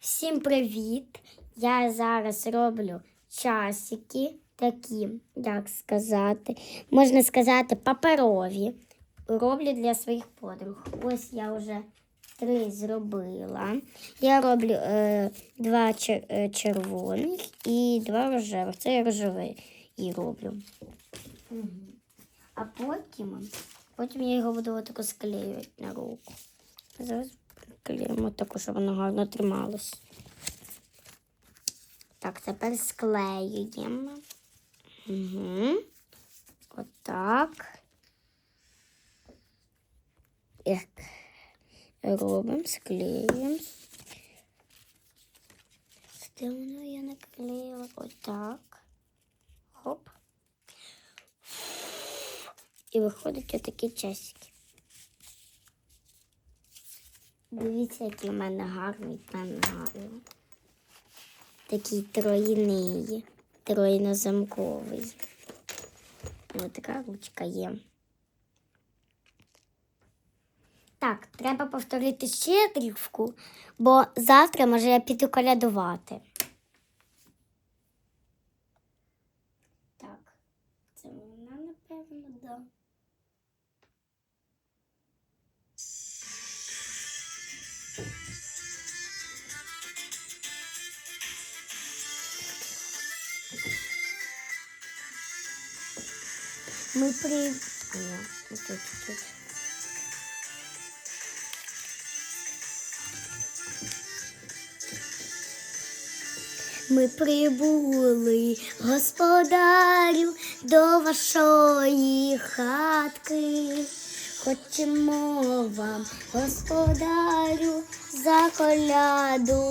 Всім привіт! Я зараз роблю часики, такі, як сказати, можна сказати, паперові. Роблю для своїх подруг. Ось я вже три зробила. Я роблю е, два чер- е, червоних і два рожевих. Це я рожевий і роблю. А потім, потім я його буду отако склеювати на руку. Зараз клеїмо таку, щоб воно гарно трималось. Так, тепер склеюємо. Угу. Отак. Як робимо, склеюємо. Де я наклеїла? Отак. Хоп. І виходять отакі часики. Дивіться, який в мене гарний пен. Такий тройний, тройнозамковий. Ось така ручка є. Так, треба повторити ще дрівку, бо завтра може я піду колядувати. Так, це вона, напевно, да. Мы при... Нет, вот тут чуть-чуть. Ми прибули, господарю, до вашої хатки. Хочемо вам, господарю, заколядувати.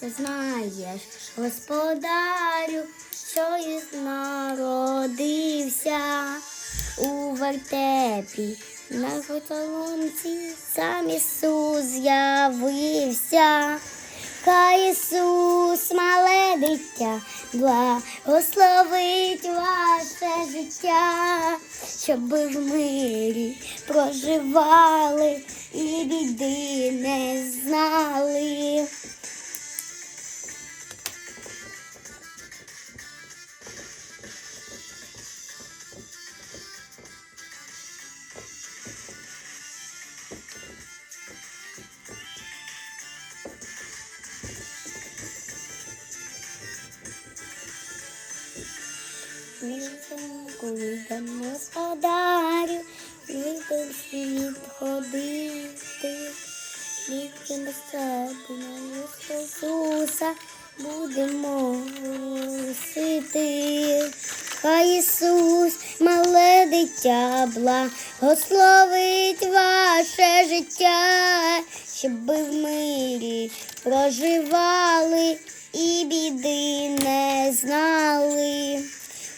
Це знаєш, господарю, що із народився у вертепі. На готоломці сам Ісус з'явився. Хай Ісус, мале дитя, благословить ваше життя, щоб ви в мирі проживали і біди не знали. Куйдем господарю, любим світ ходити, себе на Ісуса будемо носити. Хай Ісус, мале дитя, благословить ваше життя, щоб ви в мирі проживали і біди не знали.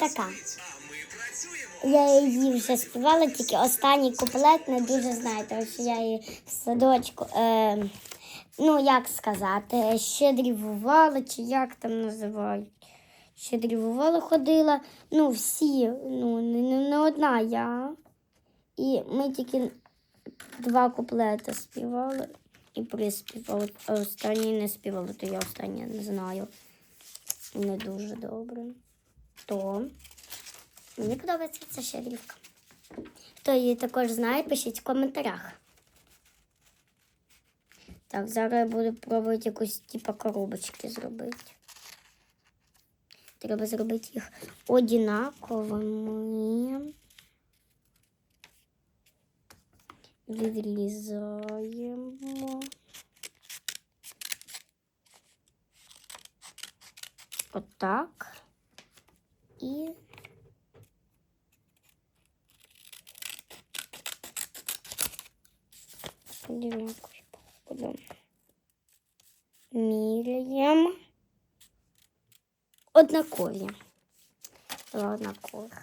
Така. Я її вже співала, тільки останній куплет не дуже знаю, тому що я її в садочку, е, ну як сказати, щедрівувала, чи як там називають. Щедрівувала, ходила. Ну, всі, ну, не, не, одна я. І ми тільки два куплети співали і приспівали. А останній не співали, то я останнє не знаю. не дуже добре, то мені подобається ця шарівка. Хто її також знає, пишіть в коментарях. Так, зараз я буду пробувати якусь типу коробочки зробити. Треба зробити їх однаковими. Відрізаємо. Отак. І одинакові походу. Міряємо. Однакові. Однакових.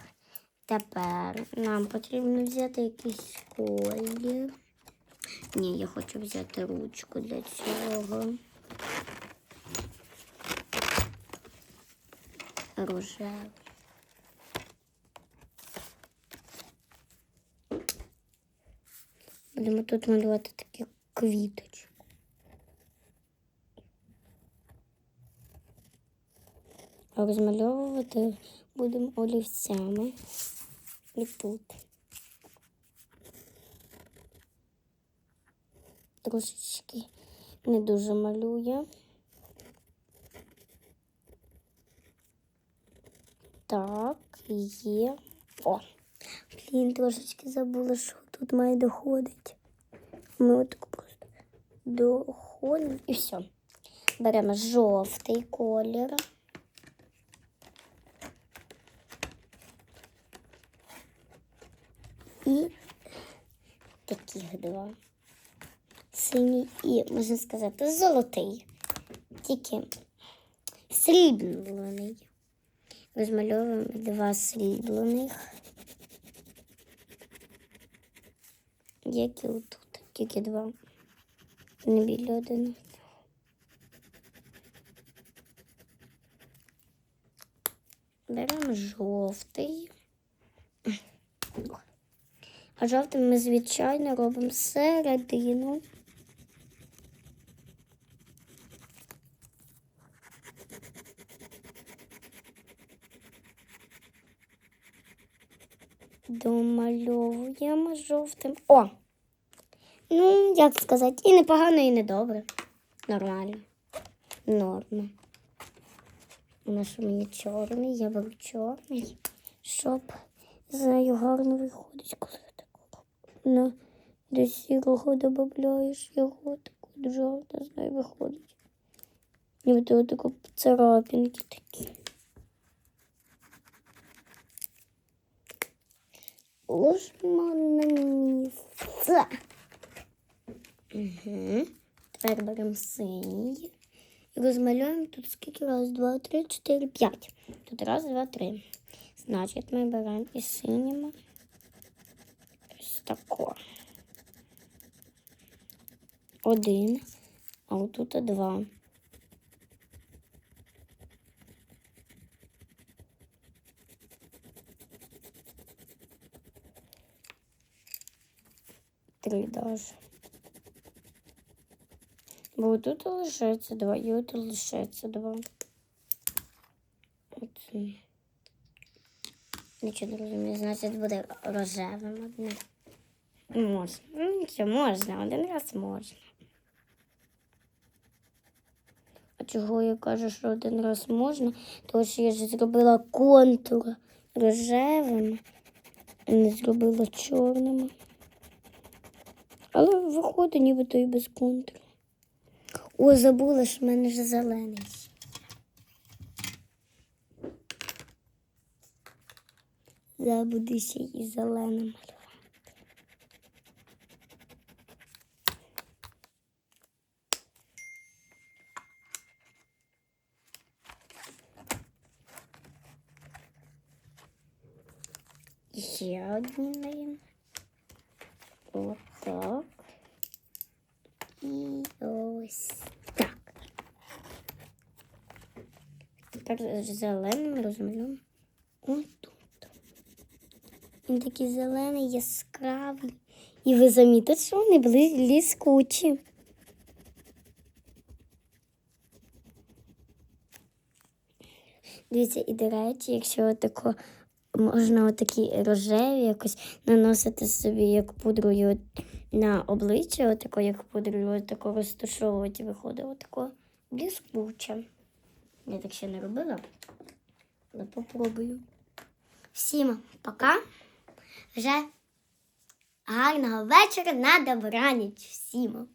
Тепер нам потрібно взяти якийсь колір. Ні, я хочу взяти ручку для цього. Рожевий. Будемо тут малювати такі квіточки. А розмальовувати будемо олівцями. І тут. Трошечки не дуже малює. Так, є. О! Блін, трошечки забула, що тут має доходити. Ми отак просто доходимо і все. Беремо жовтий колір. І таких два. Синій і, можна сказати, золотий. Тільки сріблений. Розмальовуємо два сріблених. Як і отут. Тільки два. Не біля один. Беремо жовтий. А жовтим ми, звичайно, робимо середину. Домальовуємо жовтим. О! Ну, як сказати, і непогано, і недобре. Нормально. Норма. У нас у мене чорний, я беру чорний, щоб знаю, гарно виходить, коли так на до сірого додаєш його, так от жовто, знаю, виходить. І от отако царапинки такі. Ложимо на місце. Угу. Тепер беремо синій. І розмалюємо тут скільки раз, два, три, чотири, п'ять. Тут раз, два, три. Значить, ми беремо і синім. Ось тако. Один, а отут два. Три даже. Бо тут лишається два, і тут лишається два. Оце. Нічого не розумію, значить буде рожевим одне. Можна. Ну, нічого, можна, один раз можна. А чого я кажу, що один раз можна? Тому що я ж зробила контур рожевим, не зробила чорним. Але виходить нібито і без контуру. О, забула, що в мене ж зелений. Забуду ще і зеленим малювати. Ще один. Отак. І ось так. Тепер зеленим розмалюємо отут. Він такий зелений, яскравий. І ви замітите, що вони були ліскучі. Дивіться, і до речі, якщо отако можна отакі рожеві якось наносити собі як пудрою на обличчя, отако як пудрою, отако розташовувати виходить отако блискуче. Я так ще не робила, але попробую. Всім пока. Вже гарного вечора на добраніч всім.